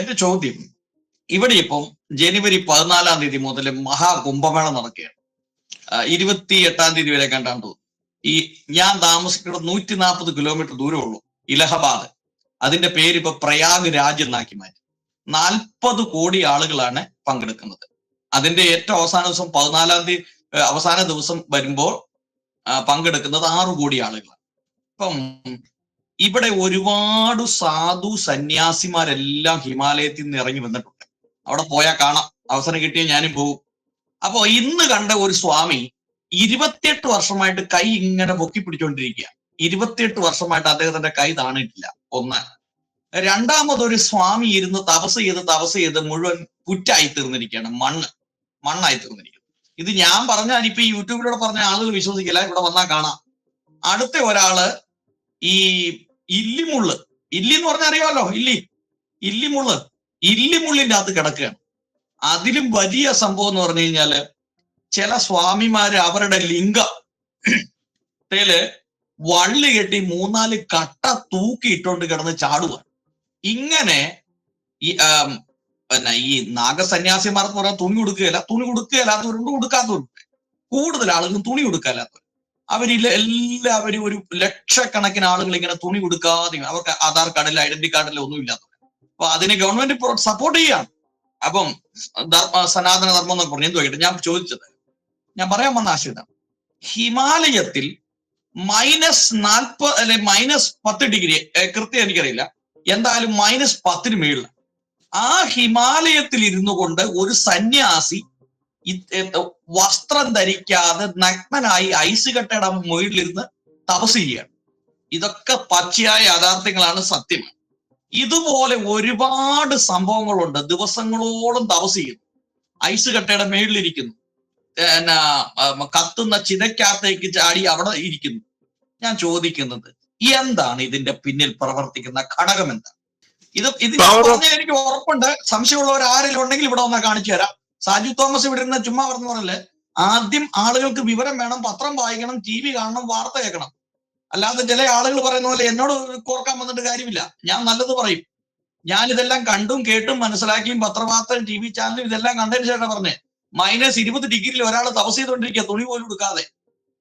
എന്റെ ചോദ്യം ഇവിടെ ഇപ്പം ജനുവരി പതിനാലാം തീയതി മുതൽ മഹാകുംഭമേള നടക്കുകയാണ്. ഇരുപത്തി എട്ടാം തീയതി വരെ കണ്ടാണ് തോന്നുന്നു. ഈ ഞാൻ താമസിക്കുന്ന നൂറ്റി നാൽപ്പത് കിലോമീറ്റർ ദൂരമുള്ളൂ ഇലഹബാദ്. അതിന്റെ പേര് ഇപ്പൊ പ്രയാഗ് രാജ് എന്നാക്കി മാറ്റി. നാൽപ്പത് കോടി ആളുകളാണ് പങ്കെടുക്കുന്നത്. അതിന്റെ ഏറ്റവും അവസാന ദിവസം പതിനാലാം തീയതി അവസാന ദിവസം വരുമ്പോൾ പങ്കെടുക്കുന്നത് ആറു കോടി ആളുകളാണ്. ഇപ്പം ഇവിടെ ഒരുപാട് സാധു സന്യാസിമാരെല്ലാം ഹിമാലയത്തിൽ നിന്ന് ഇറങ്ങി വന്നിട്ടുണ്ട്. അവിടെ പോയാൽ കാണാം. അവസരം കിട്ടിയാൽ ഞാനും പോകും അപ്പോ ഇന്ന് കണ്ട ഒരു സ്വാമി ഇരുപത്തിയെട്ട് വർഷമായിട്ട് കൈ ഇങ്ങനെ പൊക്കി പിടിച്ചോണ്ടിരിക്കുക. ഇരുപത്തിയെട്ട് വർഷമായിട്ട് അദ്ദേഹത്തിന്റെ കൈ താണിട്ടില്ല. ഒന്ന്. രണ്ടാമതൊരു സ്വാമി ഇരുന്ന് തപസ് ചെയ്ത് തപസ് ചെയ്ത് മുഴുവൻ പുറ്റായി തീർന്നിരിക്കുകയാണ്. മണ്ണ്. മണ്ണായി തീർന്നിരിക്കുന്നു. ഇത് ഞാൻ പറഞ്ഞാൽ ഇപ്പൊ യൂട്യൂബിലൂടെ പറഞ്ഞ ആളുകൾ വിശ്വസിക്കില്ല. ഇവിടെ വന്നാൽ കാണാം. അടുത്ത ഒരാൾ ഈ ഇല്ലിമുള്ള്. ഇല്ലി എന്ന് പറഞ്ഞാൽ അറിയാമല്ലോ ഇല്ലി. ഇല്ലിമുള്ള്. ഇല്ലിമുള്ളിന്റെ അകത്ത് കിടക്കുകയാണ്. അതിലും വലിയ സംഭവം എന്ന് പറഞ്ഞു കഴിഞ്ഞാൽ ചില സ്വാമിമാര് അവരുടെ ലിംഗ. ത്തിൽ വള്ളി കെട്ടി മൂന്നാൽ കട്ട തൂക്കിയിട്ടോണ്ട് കിടന്ന് ചാടുക ഇങ്ങനെ ഈ പിന്നെ ഈ നാഗസന്യാസിമാർ എന്ന് പറഞ്ഞാൽ തുണി കൊടുക്കുകയില്ല തുണി കൊടുക്കുകയില്ലാത്തവരുണ്ട് കൊടുക്കാത്തവരുണ്ട് കൂടുതൽ ആളുകളും തുണി കൊടുക്കാല്ലാത്തവർ അവരിൽ എല്ലാവരും ഒരു ലക്ഷക്കണക്കിന് ആളുകൾ ഇങ്ങനെ തുണി കൊടുക്കാതെ അവർക്ക് ആധാർ കാർഡില്ല ഐഡന്റി കാർഡില്ല ഒന്നും ഇല്ലാത്തവർ അപ്പൊ അതിനെ ഗവൺമെന്റ് സപ്പോർട്ട് ചെയ്യാണ്. അപ്പം സനാതന ധർമ്മം എന്നൊക്കെ പറഞ്ഞു എന്തുവായിട്ട് ഞാൻ ചോദിച്ചത്. ഞാൻ പറയാൻ വന്ന ആശയം ഹിമാലയത്തിൽ മൈനസ് നാൽപ്പത് അല്ലെ മൈനസ് പത്ത് ഡിഗ്രി കൃത്യം എനിക്കറിയില്ല. എന്തായാലും മൈനസ് പത്തിന് മേളിൽ ആ ഹിമാലയത്തിൽ ഇരുന്നു കൊണ്ട് ഒരു സന്യാസി വസ്ത്രം ധരിക്കാതെ നഗ്നനായി ഐസ് കട്ടയുടെ മുകളിലിരുന്ന് തപസ് ചെയ്യുകയാണ് ഇതൊക്കെ പച്ചയായ യാഥാർത്ഥ്യങ്ങളാണ് സത്യം. ഇതുപോലെ ഒരുപാട് സംഭവങ്ങളുണ്ട്. ദിവസങ്ങളോളം തപസ് ചെയ്യുന്നു ഐസ് കട്ടയുടെ മേളിലിരിക്കുന്നു. പിന്നെ കത്തുന്ന ചിതയ്ക്കകത്തേക്ക് ചാടി അവിടെ ഇരിക്കുന്നു. ഞാൻ ചോദിക്കുന്നത് എന്താണ് ഇതിന്റെ പിന്നിൽ പ്രവർത്തിക്കുന്ന ഘടകം എന്താണ് ഇത് ഇത് എനിക്ക് ഉറപ്പുണ്ട്. സംശയമുള്ളവർ ആരെങ്കിലും ഉണ്ടെങ്കിൽ ഇവിടെ വന്നാൽ കാണിച്ചു തരാം. സാജു തോമസ് ഇവിടെ ഇരുന്ന് ചുമ്മാ പറഞ്ഞു പറഞ്ഞല്ലേ? ആദ്യം ആളുകൾക്ക് വിവരം വേണം പത്രം വായിക്കണം ടി വി കാണണം വാർത്ത കേൾക്കണം. അല്ലാതെ ചില ആളുകൾ പറയുന്ന പോലെ എന്നോട് കോർക്കാൻ വന്നിട്ട് കാര്യമില്ല. ഞാൻ നല്ലത് പറയും. ഞാൻ ഇതെല്ലാം കണ്ടും കേട്ടും മനസ്സിലാക്കിയും പത്രവാർത്തയും ടി വി ചാനലും ഇതെല്ലാം കണ്ടതിന് ശേഷം പറഞ്ഞേ. മൈനസ് ഇരുപത് ഡിഗ്രിയിൽ ഒരാൾ തപസ് ചെയ്തുകൊണ്ടിരിക്കുക തുണി പോലും എടുക്കാതെ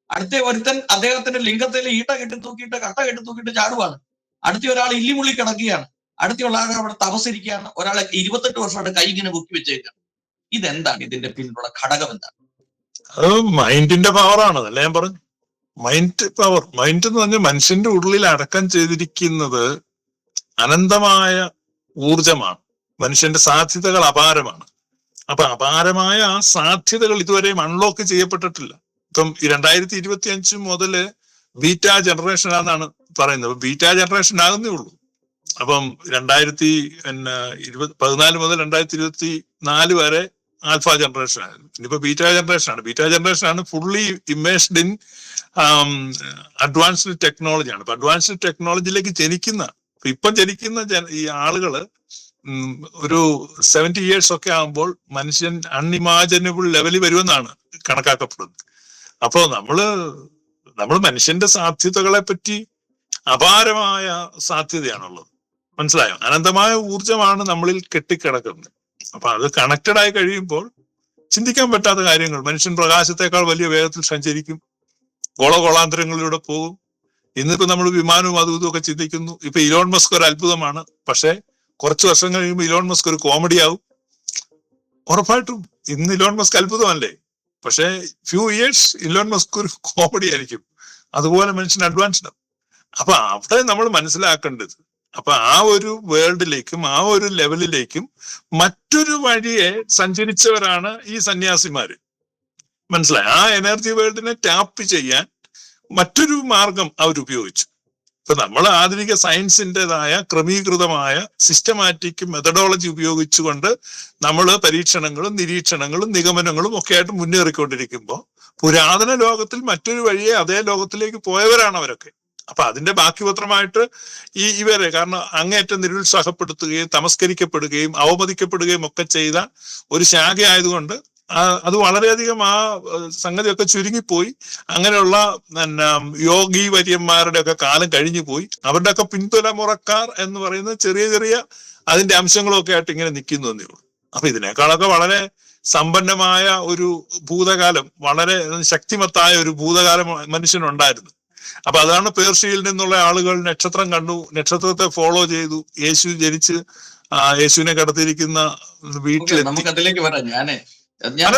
അടുത്ത ഒരുത്തൻ അദ്ദേഹത്തിന്റെ ലിംഗത്തിൽ ഈട്ട കെട്ടി തൂക്കിയിട്ട് കട്ട കെട്ടി തൂക്കിയിട്ട് ചാടുവാണ്. അടുത്ത ഒരാൾ ഇല്ലിമുള്ളി കിടക്കുകയാണ്. അടുത്തുള്ള ഒരാൾ അവിടെ തപസ്സിരിക്കുകയാണ്. ഒരാളെ ഇരുപത്തെട്ട് വർഷമായിട്ട് കൈ ഇങ്ങനെ പൊക്കി വെച്ചേക്കാണ്. ഇതെന്താണ് ഇതിന്റെ പിന്നിലുള്ള ഘടകം എന്താണ്? അത് മൈൻഡിന്റെ പവറാണ് അല്ലേ ഞാൻ പറഞ്ഞു? മൈൻഡ് പവർ മൈൻഡ് എന്ന് പറഞ്ഞാൽ മനുഷ്യന്റെ ഉള്ളിൽ അടക്കം ചെയ്തിരിക്കുന്നത് അനന്തമായ ഊർജമാണ് മനുഷ്യന്റെ സാധ്യതകൾ അപാരമാണ്. അപ്പൊ അപാരമായ ആ സാധ്യതകൾ ഇതുവരെയും അൺലോക്ക് ചെയ്യപ്പെട്ടിട്ടില്ല. ഇപ്പം രണ്ടായിരത്തി ഇരുപത്തി അഞ്ച് മുതൽ ബീറ്റ ജനറേഷൻ ആണെന്നാണ് പറയുന്നത്. ബീറ്റ ജനറേഷൻ ആകുന്നേ ഉള്ളൂ. അപ്പം രണ്ടായിരത്തി പിന്നെ ഇരുപത് പതിനാല് മുതൽ രണ്ടായിരത്തി ഇരുപത്തി നാല് വരെ ആൽഫ ജനറേഷൻ ആയിരുന്നു ഇനിയിപ്പോ ബീറ്റ ജനറേഷൻ ആണ് ബീറ്റ ജനറേഷൻ ആണ് fully immersed in advanced technology ആണ് അഡ്വാൻസ്ഡ് ടെക്നോളജിയിലേക്ക് ജനിക്കുന്ന ഇപ്പൊ ജനിക്കുന്ന ഈ ആളുകൾ ഒരു സെവന്റി ഇയേഴ്സ് ഒക്കെ ആകുമ്പോൾ മനുഷ്യൻ അൺഇമാജിനബിൾ ലെവലിൽ വരുമെന്നാണ് കണക്കാക്കപ്പെടുന്നത്. അപ്പോ നമ്മൾ നമ്മൾ മനുഷ്യന്റെ സാധ്യതകളെ പറ്റി അപാരമായ സാധ്യതയാണുള്ളത്. മനസ്സിലായോ? അനന്തമായ ഊർജമാണ് നമ്മളിൽ കെട്ടിക്കിടക്കുന്നത്. അപ്പൊ അത് കണക്റ്റഡ് ആയി കഴിയുമ്പോൾ ചിന്തിക്കാൻ പറ്റാത്ത കാര്യങ്ങൾ. മനുഷ്യൻ പ്രകാശത്തെക്കാൾ വലിയ വേഗത്തിൽ സഞ്ചരിക്കും. ഗോളഗോളാന്തരങ്ങളിലൂടെ പോകും. ഇന്നിപ്പോ നമ്മൾ വിമാനവും അതും ഇതും ഒക്കെ ചിന്തിക്കുന്നു. ഇപ്പൊ ഇലോൺ മസ്ക് ഒരു അത്ഭുതമാണ്. പക്ഷെ കുറച്ച് വർഷം കഴിയുമ്പോൾ ഇലോൺ മസ്ക് ഒരു കോമഡി ആവും. ഉറപ്പായിട്ടും ഇന്ന് ഇലോൺ മസ്ക് അത്ഭുതമല്ലേ? പക്ഷെ ഫ്യൂ ഇയേഴ്സ് ഇലോൺ മസ്ക് ഒരു കോമഡി ആയിരിക്കും. അതുപോലെ മനുഷ്യൻ അഡ്വാൻസ്ഡ് അപ്പൊ അവിടെ നമ്മൾ മനസ്സിലാക്കേണ്ടത് അപ്പൊ ആ ഒരു വേൾഡിലേക്കും ആ ഒരു ലെവലിലേക്കും മറ്റൊരു വഴിയെ സഞ്ചരിച്ചവരാണ് ഈ സന്യാസിമാര്. മനസ്സിലായി? ആ എനർജി വേൾഡിനെ ടാപ്പ് ചെയ്യാൻ മറ്റൊരു മാർഗം അവരുപയോഗിച്ചു. ഇപ്പൊ നമ്മൾ ആധുനിക സയൻസിന്റെതായ ക്രമീകൃതമായ സിസ്റ്റമാറ്റിക് മെത്തഡോളജി ഉപയോഗിച്ചുകൊണ്ട് നമ്മൾ പരീക്ഷണങ്ങളും നിരീക്ഷണങ്ങളും നിഗമനങ്ങളും ഒക്കെ ആയിട്ട് മുന്നേറിക്കൊണ്ടിരിക്കുമ്പോൾ പുരാതന ലോകത്തിൽ മറ്റൊരു വഴിയെ അതേ ലോകത്തിലേക്ക് പോയവരാണ് അവരൊക്കെ. അപ്പൊ അതിന്റെ ബാക്കി പത്രമായിട്ട് ഈ ഇവരെ കാരണം അങ്ങേറ്റം നിരുത്സാഹപ്പെടുത്തുകയും തമസ്കരിക്കപ്പെടുകയും അവമതിക്കപ്പെടുകയും ഒക്കെ ചെയ്ത ഒരു ശാഖ ആയതുകൊണ്ട് ആ അത് വളരെയധികം ആ സംഗതിയൊക്കെ ചുരുങ്ങിപ്പോയി. അങ്ങനെയുള്ള യോഗി വര്യന്മാരുടെ ഒക്കെ കാലം കഴിഞ്ഞു പോയി അവരുടെ ഒക്കെ പിൻതലമുറക്കാർ എന്ന് പറയുന്ന ചെറിയ ചെറിയ അതിന്റെ അംശങ്ങളൊക്കെ ആയിട്ട് ഇങ്ങനെ നിൽക്കുന്നു എന്നേ ഉള്ളൂ. അപ്പൊ ഇതിനേക്കാളൊക്കെ വളരെ സമ്പന്നമായ ഒരു ഭൂതകാലം വളരെ ശക്തിമത്തായ ഒരു ഭൂതകാലം മനുഷ്യനുണ്ടായിരുന്നു. അപ്പൊ അതാണ് പേർഷ്യയിൽ നിന്നുള്ള ആളുകൾ നക്ഷത്രം കണ്ടു. നക്ഷത്രത്തെ ഫോളോ ചെയ്തു. യേശു ജനിച്ച് യേശുവിനെ കടത്തിയിരിക്കുന്ന വീട്ടിൽ നമുക്ക് അതിലേക്ക് വരാം. ഞാൻ ഞാൻ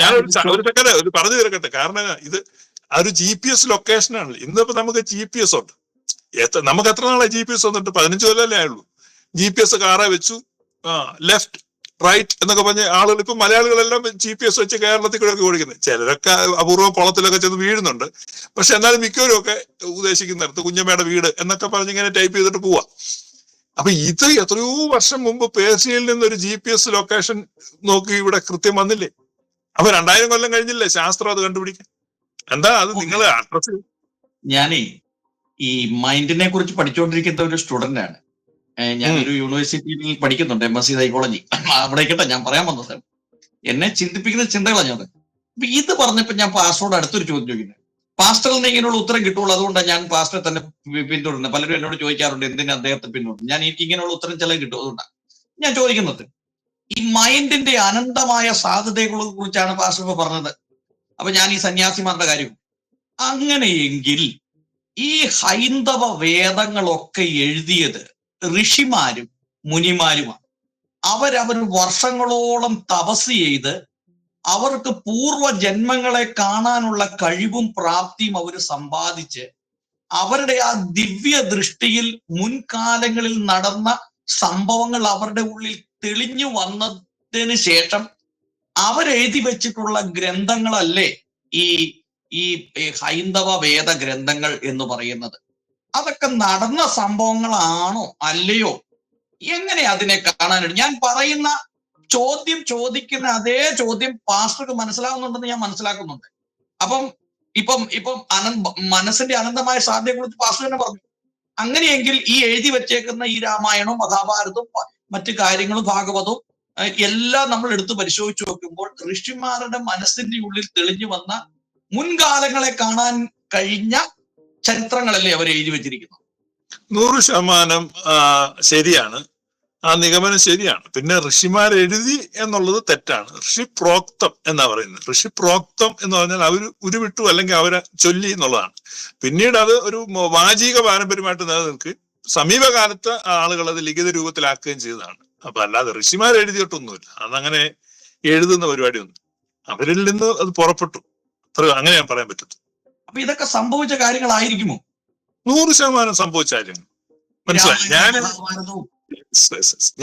ഞാൻ ഒരു ഒരു സെക്കൻഡ് ഒരു പറഞ്ഞു തീർക്കട്ടെ കാരണം ഇത് ആ ഒരു ജി പി എസ് ലൊക്കേഷൻ ആണ്. ഇന്നിപ്പോ നമുക്ക് ജി പി എസ് ഉണ്ട്. എത്ര നമുക്ക് എത്ര നാളെ ജി പി എസ് വന്നിട്ട്? പതിനഞ്ച് കൊല്ലല്ലേ ആയുള്ളൂ. ജി പി എസ് കാറെ വെച്ചു. ആ ലെഫ്റ്റ് റൈറ്റ് എന്നൊക്കെ പറഞ്ഞ ആളുകൾ ഇപ്പൊ മലയാളികളെല്ലാം ജി പി എസ് വെച്ച് കേരളത്തിൽ കൂടെ ഓടിക്കുന്നത് ചിലരൊക്കെ അപൂർവ കുളത്തിലൊക്കെ ചെന്ന് വീഴുന്നുണ്ട്. പക്ഷെ എന്നാലും മിക്കവരും ഒക്കെ ഉദ്ദേശിക്കുന്നിടത്ത് കുഞ്ഞമ്മയുടെ വീട് എന്നൊക്കെ പറഞ്ഞ് ഇങ്ങനെ ടൈപ്പ് ചെയ്തിട്ട് പോവാ. അപ്പൊ ഇത് എത്രയോ വർഷം മുമ്പ് പേർഷ്യയിൽ നിന്ന് ഒരു ജി പി എസ് ലൊക്കേഷൻ നോക്കി ഇവിടെ കൃത്യം വന്നില്ലേ? അപ്പൊ രണ്ടായിരം കൊല്ലം കഴിഞ്ഞില്ലേ ശാസ്ത്രം അത് കണ്ടുപിടിക്കാൻ? എന്താ അത് നിങ്ങൾ അഡ്രസ് ഞാനേ ഈ മൈൻഡിനെ കുറിച്ച് പഠിച്ചുകൊണ്ടിരിക്കുന്ന ഒരു സ്റ്റുഡന്റ് ആണ്. ഞാനൊരു യൂണിവേഴ്സിറ്റിയിൽ പഠിക്കുന്നുണ്ട് എം എസ് സി സൈക്കോളജി അവിടെ കേട്ടോ ഞാൻ പറയാൻ വന്നത്. എന്നെ ചിന്തിപ്പിക്കുന്ന ചിന്തകളാണ് ഞാൻ. അപ്പൊ ഇത് പറഞ്ഞപ്പോ ഞാൻ പാസ്റ്ററോട് അടുത്തൊരു ചോദ്യം ചോദിക്കുന്നത് പാസ്റ്ററിന് ഇങ്ങനെയുള്ള ഉത്തരം കിട്ടുള്ളൂ അതുകൊണ്ടാണ് ഞാൻ പാസ്റ്ററെ തന്നെ പിന്തുടരുന്നത് പലരും എന്നോട് ചോദിക്കാറുണ്ട് എന്തിനാ അദ്ദേഹത്തെ പിന്തുടരുന്നത് ഞാൻ എനിക്ക് ഇങ്ങനെയുള്ള ഉത്തരം ചില കിട്ടും അതുകൊണ്ടാണ് ഞാൻ ചോദിക്കുന്നത് ഈ മൈൻഡിന്റെ അനന്തമായ സാധ്യതകളെ കുറിച്ചാണ് പാസ്റ്റർ പറഞ്ഞത്. അപ്പൊ ഞാൻ ഈ സന്യാസിമാരുടെ കാര്യം. അങ്ങനെയെങ്കിൽ ഈ ഹൈന്ദവ വേദങ്ങളൊക്കെ എഴുതിയത് ഋഷിമാരും മുനിമാരുമാണ്. അവരവർ വർഷങ്ങളോളം തപസ് ചെയ്ത് അവർക്ക് പൂർവ ജന്മങ്ങളെ കാണാനുള്ള കഴിവും പ്രാപ്തിയും അവർ സമ്പാദിച്ച് അവരുടെ ആ ദിവ്യ ദൃഷ്ടിയിൽ മുൻകാലങ്ങളിൽ നടന്ന സംഭവങ്ങൾ അവരുടെ ഉള്ളിൽ തെളിഞ്ഞു വന്നതിന് ശേഷം അവരെഴുതി വെച്ചിട്ടുള്ള ഗ്രന്ഥങ്ങളല്ലേ ഈ ഈ ഹൈന്ദവ വേദ ഗ്രന്ഥങ്ങൾ എന്ന് പറയുന്നത്. അതൊക്കെ നടന്ന സംഭവങ്ങളാണോ അല്ലയോ? എങ്ങനെ അതിനെ കാണാനായിട്ട്? ഞാൻ പറയുന്ന ചോദ്യം ചോദിക്കുന്ന അതേ ചോദ്യം പാസ്റ്റർക്ക് മനസ്സിലാവുന്നുണ്ടെന്ന് ഞാൻ മനസ്സിലാക്കുന്നുണ്ട്. അപ്പം ഇപ്പം ഇപ്പം അനന്ത മനസ്സിന്റെ അനന്തമായ സാധ്യതയെ കുറിച്ച് പാസ്റ്റർ തന്നെ പറഞ്ഞു. അങ്ങനെയെങ്കിൽ ഈ എഴുതി വെച്ചേക്കുന്ന ഈ രാമായണവും മഹാഭാരതവും മറ്റു കാര്യങ്ങളും ഭാഗവതവും എല്ലാം നമ്മൾ എടുത്ത് പരിശോധിച്ചു നോക്കുമ്പോൾ ഋഷിമാരുടെ മനസ്സിന്റെ ഉള്ളിൽ തെളിഞ്ഞു വന്ന മുൻകാലങ്ങളെ കാണാൻ കഴിഞ്ഞ ചരിത്രങ്ങളല്ലേ അവർ എഴുതി വെച്ചിരിക്കുന്നത്? നൂറ് ശതമാനം ശരിയാണ്. ആ നിഗമനം ശരിയാണ്. പിന്നെ ഋഷിമാർ എഴുതി എന്നുള്ളത് തെറ്റാണ്. ഋഷി പ്രോക്തം എന്നാ പറയുന്നത്. ഋഷി പ്രോക്തം എന്ന് പറഞ്ഞാൽ അവർ ഉരുവിട്ടു അല്ലെങ്കിൽ അവരെ ചൊല്ലി എന്നുള്ളതാണ്. പിന്നീട് അത് ഒരു വാചിക പാരമ്പര്യമായിട്ട് നിലനിൽക്കുക സമീപകാലത്ത് ആളുകൾ അത് ലിഖിത രൂപത്തിലാക്കുകയും ചെയ്തതാണ്. അപ്പൊ അല്ലാതെ ഋഷിമാർ എഴുതിയിട്ടൊന്നുമില്ല. അതങ്ങനെ എഴുതുന്ന പരിപാടിയൊന്നും. അവരിൽ നിന്ന് അത് പുറപ്പെട്ടു. അത്ര അങ്ങനെ ഞാൻ പറയാൻ പറ്റത്തു അപ്പൊ ഇതൊക്കെ സംഭവിച്ച കാര്യങ്ങളായിരിക്കുമോ? നൂറ് ശതമാനം സംഭവിച്ച കാര്യങ്ങൾ മനസ്സിലായി? ഞാൻ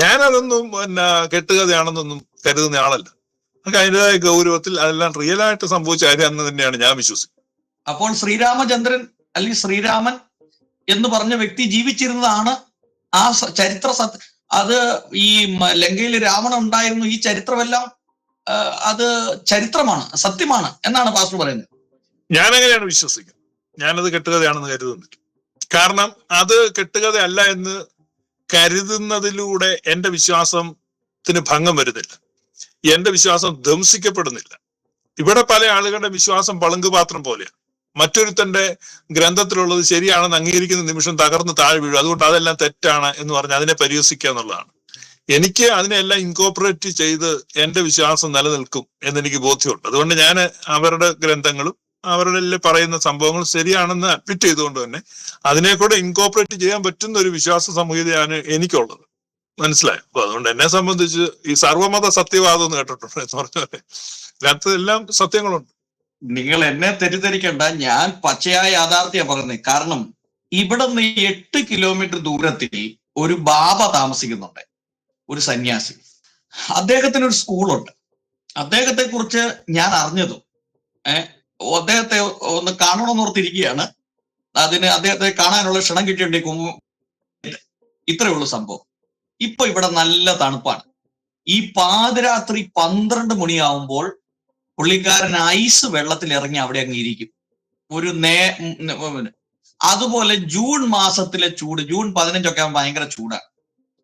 ഞാനതൊന്നും പിന്നെ കെട്ടുകഥയാണെന്നൊന്നും കരുതുന്ന ആളല്ല. നമുക്ക് അതിന്റെതായ ഗൗരവത്തിൽ അതെല്ലാം റിയൽ ആയിട്ട് സംഭവിച്ച കാര്യം എന്ന് തന്നെയാണ് ഞാൻ വിശ്വസിക്കുന്നത്. അപ്പോൾ ശ്രീരാമചന്ദ്രൻ അല്ലെങ്കിൽ ശ്രീരാമൻ എന്ന് പറഞ്ഞ വ്യക്തി ജീവിച്ചിരുന്നതാണ് ആ ചരിത്ര സത് അത് ഈ ലങ്കയിൽ രാവണൻ ഉണ്ടായിരുന്നു. ഈ ചരിത്രമെല്ലാം അത് ചരിത്രമാണ് സത്യമാണ് എന്നാണ് പാസ്റ്റർ പറയുന്നത്. ഞാൻ അങ്ങനെയാണ് വിശ്വസിക്കുന്നത്. ഞാനത് കെട്ടുകഥയാണെന്ന് കരുതുന്നില്ല. കാരണം അത് കെട്ടുകഥയല്ല എന്ന് കരുതുന്നതിലൂടെ എന്റെ വിശ്വാസത്തിന് ഭംഗം വരുന്നില്ല. എന്റെ വിശ്വാസം ധംസിക്കപ്പെടുന്നില്ല ഇവിടെ പല ആളുകളുടെ വിശ്വാസം പളുങ്കുപാത്രം പോലെയാണ്. മറ്റൊരുത്തന്റെ ഗ്രന്ഥത്തിലുള്ളത് ശരിയാണെന്ന് അംഗീകരിക്കുന്ന നിമിഷം തകർന്ന് താഴെ വീഴും. അതുകൊണ്ട് അതെല്ലാം തെറ്റാണ് എന്ന് പറഞ്ഞ് അതിനെ പരിഹസിക്കുക എന്നുള്ളതാണ്. എനിക്ക് അതിനെല്ലാം ഇൻകോപ്പറേറ്റ് ചെയ്ത് എന്റെ വിശ്വാസം നിലനിൽക്കും എന്ന് എനിക്ക് ബോധ്യമുണ്ട്. അതുകൊണ്ട് ഞാൻ അവരുടെ ഗ്രന്ഥങ്ങളും അവരുടെ പറയുന്ന സംഭവങ്ങൾ ശരിയാണെന്ന് അഡ്മിറ്റ് ചെയ്തുകൊണ്ട് തന്നെ അതിനെ കൂടെ ഇൻകോപ്പറേറ്റ് ചെയ്യാൻ പറ്റുന്ന ഒരു വിശ്വാസ സംഹിതയാണ് എനിക്കുള്ളത്. മനസ്സിലായോ? അപ്പൊ അതുകൊണ്ട് എന്നെ സംബന്ധിച്ച് ഈ സർവമത സത്യവാദം എന്ന് കേട്ടിട്ടുണ്ട് എന്ന് പറഞ്ഞ ഇതിനകത്ത് എല്ലാം സത്യങ്ങളുണ്ട്. നിങ്ങൾ എന്നെ തെറ്റിദ്ധരിക്കണ്ട. ഞാൻ പച്ചയായ യാഥാർത്ഥ്യ പറഞ്ഞത് കാരണം ഇവിടെ നിന്ന് എട്ട് കിലോമീറ്റർ ദൂരത്തിൽ ഒരു ബാബ താമസിക്കുന്നുണ്ട്. ഒരു സന്യാസി. അദ്ദേഹത്തിന് ഒരു സ്കൂളുണ്ട് അദ്ദേഹത്തെ കുറിച്ച് ഞാൻ അറിഞ്ഞതും ഏഹ് അദ്ദേഹത്തെ ഒന്ന് കാണണമെന്ന് ഓർത്തിരിക്കുകയാണ്. അതിന് അദ്ദേഹത്തെ കാണാനുള്ള ക്ഷണം കിട്ടിയിട്ടുണ്ടെങ്കിൽ ഇത്രയേ ഉള്ളൂ സംഭവം. ഇപ്പൊ ഇവിടെ നല്ല തണുപ്പാണ്. ഈ പാതിരാത്രി പന്ത്രണ്ട് മണിയാവുമ്പോൾ പുള്ളിക്കാരൻ ഐസ് വെള്ളത്തിൽ ഇറങ്ങി അവിടെ അങ്ങ് ഇരിക്കും. ഒരു നേ അതുപോലെ ജൂൺ മാസത്തിലെ ചൂട് ജൂൺ പതിനഞ്ചൊക്കെ ആകുമ്പോൾ ഭയങ്കര ചൂടാണ്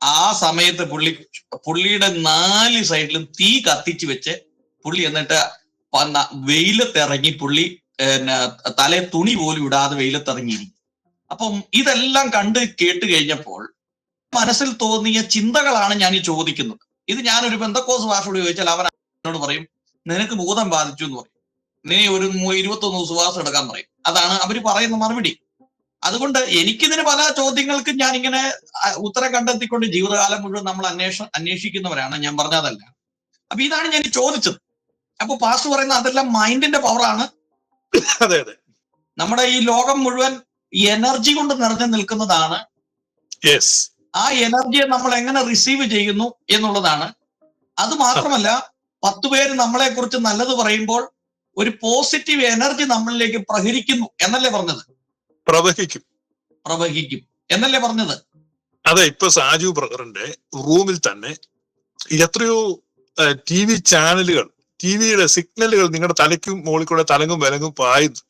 ആ സമയത്ത് പുള്ളി പുള്ളിയുടെ നാല് സൈഡിലും തീ കത്തിച്ച് വെച്ച് പുള്ളി എന്നിട്ട് വെയിലത്തിറങ്ങി പുള്ളി തല തുണി പോലും ഇടാതെ വെയിലത്തിറങ്ങിയിരിക്കും അപ്പം ഇതെല്ലാം കണ്ട് കേട്ട് കഴിഞ്ഞപ്പോൾ മനസ്സിൽ തോന്നിയ ചിന്തകളാണ് ഞാൻ ഈ ചോദിക്കുന്നത്. ഇത് ഞാനൊരു ബന്ധക്കോസ് ഭാഷയോട് ചോദിച്ചാൽ അവൻ എന്നോട് പറയും നിനക്ക് ഭൂതം ബാധിച്ചു എന്ന് പറയും. നീ ഒരു ഇരുപത്തൊന്ന് സുവാസം എടുക്കാൻ പറയും. അതാണ് അവർ പറയുന്ന മറുപടി. അതുകൊണ്ട് എനിക്കിതിന് പല ചോദ്യങ്ങൾക്കും ഞാൻ ഇങ്ങനെ ഉത്തരം കണ്ടെത്തിക്കൊണ്ട് ജീവിതകാലം മുഴുവൻ നമ്മൾ അന്വേഷ അന്വേഷിക്കുന്നവരാണ്. ഞാൻ പറഞ്ഞതല്ല. അപ്പൊ ഇതാണ് ഞാൻ ചോദിച്ചത്. അപ്പൊ പാസ് പറയുന്ന അതെല്ലാം മൈൻഡിന്റെ പവറാണ് അതെ അതെ. നമ്മുടെ ഈ ലോകം മുഴുവൻ എനർജി കൊണ്ട് നിറഞ്ഞു നിൽക്കുന്നതാണ്. യെസ് ആ എനർജിയെ നമ്മൾ എങ്ങനെ റിസീവ് ചെയ്യുന്നു എന്നുള്ളതാണ്. അത് മാത്രമല്ല പത്ത് പേര് നമ്മളെ കുറിച്ച് നല്ലത് പറയുമ്പോൾ ഒരു പോസിറ്റീവ് എനർജി നമ്മളിലേക്ക് പ്രഹരിക്കുന്നു എന്നല്ലേ പറഞ്ഞത്? പ്രവഹിക്കും. പ്രവഹിക്കും. എന്നല്ലേ പറഞ്ഞത്? അതെ ഇപ്പൊ സാജു ബ്രദറിന്റെ റൂമിൽ തന്നെ എത്രയോ ടി വി ചാനലുകൾ ടി വിയുടെ സിഗ്നലുകൾ നിങ്ങളുടെ തലയ്ക്കും മുകളിൽ കൂടെ തലങ്ങും വിലങ്ങും പായുന്നു.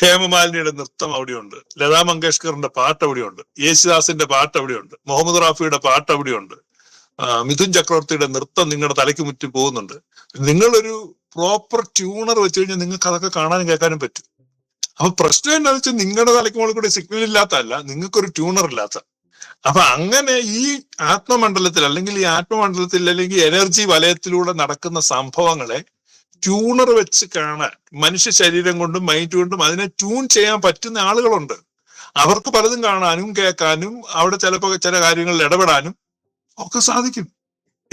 ഹേമമാലിനിയുടെ നൃത്തം അവിടെയുണ്ട്. ലതാ മങ്കേഷ്കറിന്റെ പാട്ട് അവിടെയുണ്ട്. യേശുദാസിന്റെ പാട്ട് അവിടെയുണ്ട്. മുഹമ്മദ് റാഫിയുടെ പാട്ട് അവിടെയുണ്ട്. മിഥുൻ ചക്രവർത്തിയുടെ നൃത്തം നിങ്ങളുടെ തലയ്ക്ക് മുറ്റി പോകുന്നുണ്ട്. നിങ്ങളൊരു പ്രോപ്പർ ട്യൂണർ വെച്ച് കഴിഞ്ഞാൽ നിങ്ങൾക്ക് അതൊക്കെ കാണാനും കേൾക്കാനും പറ്റും. അപ്പൊ പ്രശ്നം എന്താണെന്ന് വെച്ചാൽ നിങ്ങളുടെ തലയ്ക്ക് മുകളിൽ കൂടെ സിഗ്നൽ ഇല്ലാത്തല്ല നിങ്ങൾക്കൊരു ട്യൂണർ ഇല്ലാത്ത. അപ്പൊ അങ്ങനെ ഈ ആത്മമണ്ഡലത്തിൽ അല്ലെങ്കിൽ ഈ ആത്മമണ്ഡലത്തിൽ അല്ലെങ്കിൽ എനർജി വലയത്തിലൂടെ നടക്കുന്ന സംഭവങ്ങളെ ട്യൂണർ വെച്ച് കാണാൻ മനുഷ്യ ശരീരം കൊണ്ടും മൈൻഡ് കൊണ്ടും അതിനെ ട്യൂൺ ചെയ്യാൻ പറ്റുന്ന ആളുകളുണ്ട്. അവർക്ക് പലതും കാണാനും കേൾക്കാനും അവിടെ ചിലപ്പോൾ ചില കാര്യങ്ങളിൽ ഇടപെടാനും ഒക്കെ സാധിക്കും.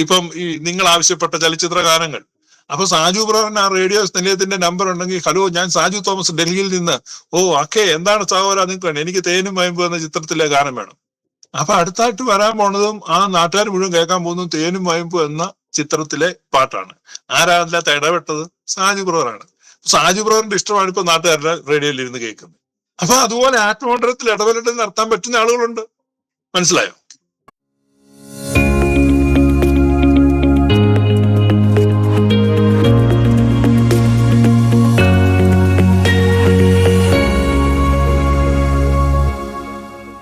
ഇപ്പം ഈ നിങ്ങൾ ആവശ്യപ്പെട്ട ചലച്ചിത്ര ഗാനങ്ങൾ അപ്പൊ സാജു ബ്രദറിന് ആ റേഡിയോ നിലയത്തിന്റെ നമ്പർ ഉണ്ടെങ്കിൽ ഹലോ ഞാൻ സാജു തോമസ് ഡൽഹിയിൽ നിന്ന്. ഓ അക്കെ എന്താണ് സഹോദര നിങ്ങൾക്ക് വേണം എനിക്ക് തേനും വയമ്പ് എന്ന ചിത്രത്തിലെ ഗാനം വേണം. അപ്പൊ അടുത്തായിട്ട് വരാൻ പോണതും ആ നാട്ടുകാർ മുഴുവൻ കേൾക്കാൻ പോകുന്നതും തേനും വയമ്പ് എന്ന ചിത്രത്തിലെ പാട്ടാണ്. ആരാ അതിനകത്ത് ഇടപെട്ടത്? സാജു ബ്രോറാണ് സാജു ബ്രോറിന്റെ ഇഷ്ടമാണ് ഇപ്പൊ നാട്ടുകാരുടെ റേഡിയോയിൽ ഇരുന്ന് കേൾക്കുന്നത്. അപ്പൊ അതുപോലെ ആത്മമണ്ഡലത്തിൽ ഇടപെടൽ നടത്താൻ പറ്റുന്ന ആളുകളുണ്ട്. മനസ്സിലായോ?